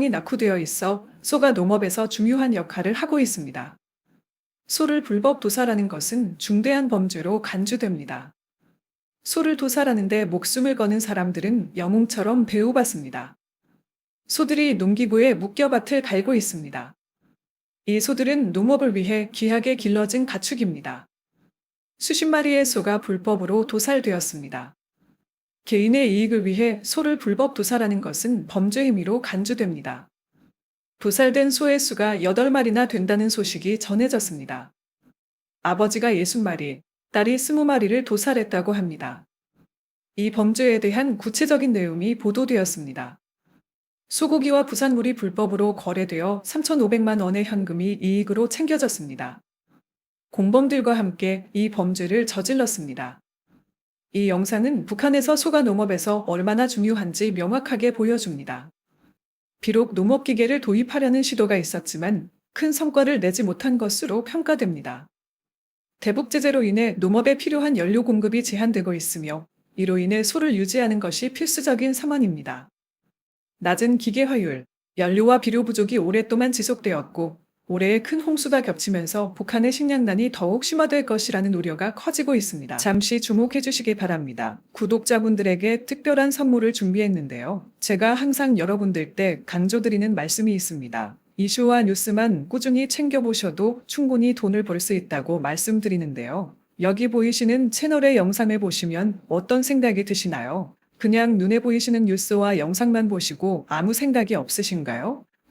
이 낙후되어 있어 소가 농업에서 중요한 역할을 하고 있습니다. 소를 불법 도살하는 것은 중대한 범죄로 간주됩니다. 소를 도살하는데 목숨을 거는 사람들은 영웅처럼 대우받습니다. 소들이 농기구에 묶여 밭을 갈고 있습니다. 이 소들은 농업을 위해 귀하게 길러진 가축입니다. 수십 마리의 소가 불법으로 도살되었습니다. 개인의 이익을 위해 소를 불법 도살하는 것은 범죄 행위로 간주됩니다. 도살된 소의 수가 8마리나 된다는 소식이 전해졌습니다. 아버지가 60마리, 딸이 20마리를 도살했다고 합니다. 이 범죄에 대한 구체적인 내용이 보도되었습니다. 소고기와 부산물이 불법으로 거래되어 3,500만 원의 현금이 이익으로 챙겨졌습니다. 공범들과 함께 이 범죄를 저질렀습니다. 이 영상은 북한에서 소가 농업에서 얼마나 중요한지 명확하게 보여줍니다. 비록 농업기계를 도입하려는 시도가 있었지만 큰 성과를 내지 못한 것으로 평가됩니다. 대북 제재로 인해 농업에 필요한 연료 공급이 제한되고 있으며 이로 인해 소를 유지하는 것이 필수적인 상황입니다. 낮은 기계 화율, 연료와 비료 부족이 오랫동안 지속되었고 올해의 큰 홍수가 겹치면서 북한의 식량난이 더욱 심화될 것이라는 우려가 커지고 있습니다. 잠시 주목해 주시기 바랍니다. 구독자분들에게 특별한 선물을 준비했는데요. 제가 항상 여러분들께 강조드리는 말씀이 있습니다. 이슈와 뉴스만 꾸준히 챙겨보셔도 충분히 돈을 벌 수 있다고 말씀드리는데요. 여기 보이시는 채널의 영상을 보시면 어떤 생각이 드시나요? 그냥 눈에 보이시는 뉴스와 영상만 보시고 아무 생각이 없으신가요?